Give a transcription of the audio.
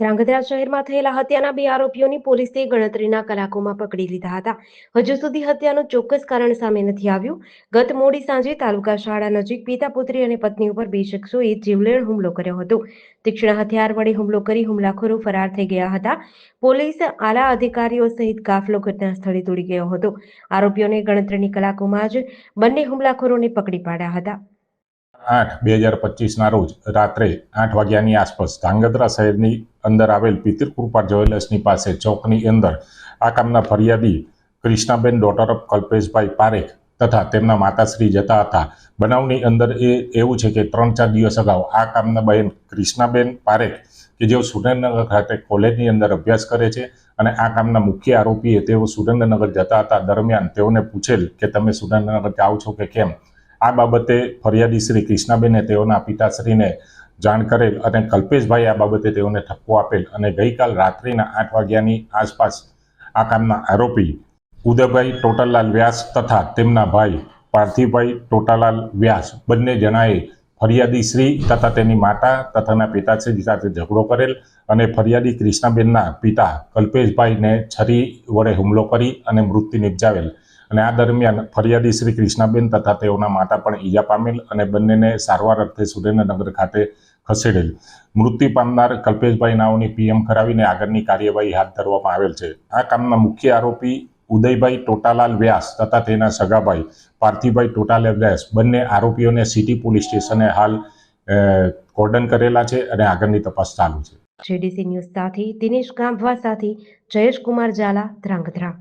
ધ્રાંગધ્રા શહેરમાં થયેલા હત્યાના બે આરોપીઓની પોલીસે ગણતરીના કલાકોમાં પકડી લીધા હતા. હજુ સુધી હત્યાનું ચોક્કસ કારણ સામે નથી આવ્યું. ગત મોડી સાંજે તાલુકા શાળા નજીક પિતા, પુત્રી અને પત્ની ઉપર બે શખ્સોએ જીવલેણ હુમલો કર્યો હતો. તીક્ષ્ણ હથિયાર વડે હુમલો કરી હુમલાખોરો ફરાર થઈ ગયા હતા. પોલીસ આલા અધિકારીઓ સહિત કાફલો ઘટના સ્થળે દોડી ગયો હતો. આરોપીઓને ગણતરીની કલાકોમાં જ બંને હુમલાખોરોને પકડી પાડ્યા હતા. આઠ, બે હજાર પચીસના રોજ રાત્રે આઠ વાગ્યાની આસપાસ ધાંગધ્રા શહેરની અંદર આવેલ પિતિર કૃપા જ્વેલર્સની પાસે ચોકની અંદર આ કામના ફરિયાદી કૃષ્ણાબેન ડોટર ઓફ કલ્પેશભાઈ પારેખ તથા તેમના માતાશ્રી જતા હતા. બનાવની અંદર એ એવું છે કે ત્રણ ચાર દિવસ અગાઉ આ કામના બહેન કૃષ્ણાબેન પારેખ, કે જેઓ સુરેન્દ્રનગર ખાતે કોલેજની અંદર અભ્યાસ કરે છે અને આ કામના મુખ્ય આરોપીએ તેઓ સુરેન્દ્રનગર જતા હતા. દરમિયાન તેઓને પૂછેલ કે તમે સુરેન્દ્રનગર જાઓ છો કે કેમ? આ બાબતે ફરિયાદી શ્રી કૃષ્ણાબેને તેઓના પિતાશ્રીને જાણ કરેલ અને કલ્પેશભાઈ આ બાબતે તેઓને ઠપકો આપેલ અને ગઈકાલ રાત્રિના આઠ વાગ્યાની આસપાસ આ કામના આરોપી ઉદયભાઈ ટોટલલાલ વ્યાસ તથા તેમના ભાઈ પાર્થિવભાઈ ટોટાલાલ વ્યાસ બંને જણાએ ફરિયાદી શ્રી તથા તેની માતા તથાના પિતાશ્રી સાથે ઝઘડો કરેલ અને ફરિયાદી કૃષ્ણાબેનના પિતા કલ્પેશભાઈને છરી વડે હુમલો કરી અને મૃત્યુ નિપજાવેલ. અને આ દરમિયાન ફરિયાદી શ્રી કૃષ્ણાબેન તથા તેઓના માતા પણ ઈજા પામેલ અને બંનેને સારવાર અર્થે સુરેન્દ્રનગર ખાતે ખસેડેલ. મૃત્યુ પામનાર કલ્પેશભાઈ નાઓની પીએમ કરાવીને આગળની કાર્યવાહી હાથ ધરવામાં આવેલ છે. આ કામના મુખ્ય આરોપી ઉદયભાઈ ટોટાલાલ વ્યાસ તથા તેના સગાભાઈ પાર્થિવભાઈ ટોટાલાલ વ્યાસ બંને આરોપીઓને સિટી પોલીસ સ્ટેશને હાલ કોર્ડન કરેલા છે અને આગળની તપાસ ચાલુ છે. જેડીસી ન્યૂઝ સાથે દિનેશ ગામવા સાથે જયેશ કુમાર ઝાલા ધ્રાંગધ્રા.